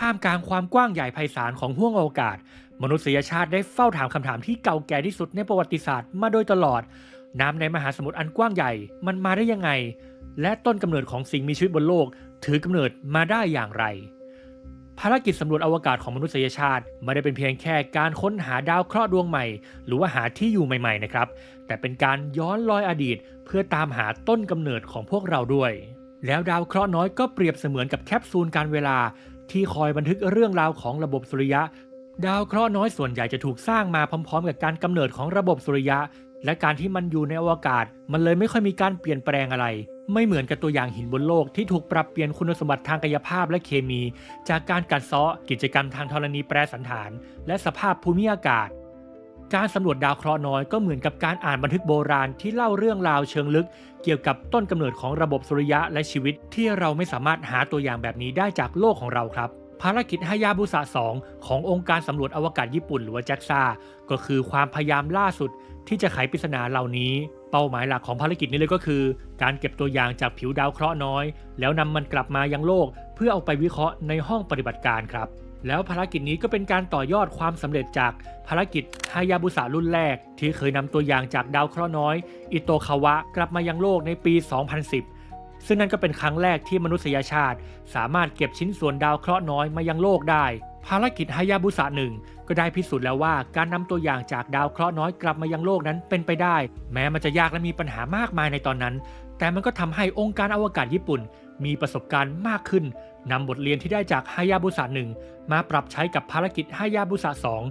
ท่ามกลางความกว้างใหญ่ไพศาลของห้วงอวกาศมนุษยชาติได้เฝ้าถามคำถามที่เก่าแก่ที่สุดในประวัติศาสตร์มาโดยตลอด น้ำในมหาสมุทรอันกว้างใหญ่มันมาได้ยังไง และต้นกำเนิดของสิ่งมีชีวิตบนโลก ถือกำเนิดมาได้อย่างไร ภารกิจสำรวจอวกาศของมนุษยชาติไม่ได้เป็นเพียงแค่การค้นหาดาวเคราะห์ดวงใหม่ หรือว่าหาที่อยู่ใหม่ๆนะครับ แต่เป็นการย้อนลอยอดีต เพื่อตามหาต้นกำเนิดของพวกเราด้วยแล้วดาวเคราะห์น้อยก็เปรียบเสมือนกับแคปซูลการเวลา ที่คอยบันทึกเรื่องราวของระบบสุริยะ ดาวเคราะห์น้อยส่วนใหญ่จะถูกสร้างมาพร้อม ๆ กับการกำเนิดของระบบสุริยะ และการที่มันอยู่ในอวกาศ มันเลยไม่ค่อยมีการเปลี่ยนแปลงอะไร ไม่เหมือนกับตัวอย่างหินบนโลกที่ถูกปรับเปลี่ยนคุณสมบัติทางกายภาพและเคมี จากการกัดเซาะกิจกรรมทางธรณีแปรสันฐาน และสภาพภูมิอากาศ การสำรวจดาวเคราะห์น้อยก็เหมือนกับการอ่านบันทึกโบราณที่เล่าเรื่องราวเชิงลึก เกี่ยวกับต้นกำเนิดของระบบสุริยะและชีวิต ที่เราไม่สามารถหาตัวอย่างแบบนี้ได้จากโลกของเราครับ ภารกิจฮายาบุสะ2ขององค์การสำรวจอวกาศญี่ปุ่นหรือว่า JAXA ก็คือความพยายามล่าสุด ที่จะไขปริศนาเหล่านี้ เป้าหมายหลักของภารกิจนี้เลยก็คือ การเก็บตัวอย่างจากผิวดาวเคราะห์น้อย แล้วนำมันกลับมายังโลก เพื่อเอาไปวิเคราะห์ในห้องปฏิบัติการครับ แล้วภารกิจนี้ก็เป็นการต่อยอดความสำเร็จจากภารกิจฮายาบุสะรุ่นแรก ที่เคยนำตัวอย่างจากดาวเคราะห์น้อย อิโตคาวะกลับมายังโลกในปี 2010 ซึ่งนั่นก็เป็นครั้งแรกที่มนุษยชาติ สามารถเก็บชิ้นส่วนดาวเคราะห์น้อยมายังโลกได้ ภารกิจฮายาบุสะหนึ่งก็ได้พิสูจน์แล้วว่าการนำตัวอย่างจากดาวเคราะห์น้อยกลับมายังโลกนั้นเป็นไปได้ แม้มันจะยากและมีปัญหามากมายในตอนนั้น แต่มันก็ทำให้องค์การอวกาศญี่ปุ่น มีประสบการณ์มากขึ้นนำบทเรียนที่ได้จากฮายาบุสะหนึ่งมาปรับใช้กับภารกิจฮายาบุสะ2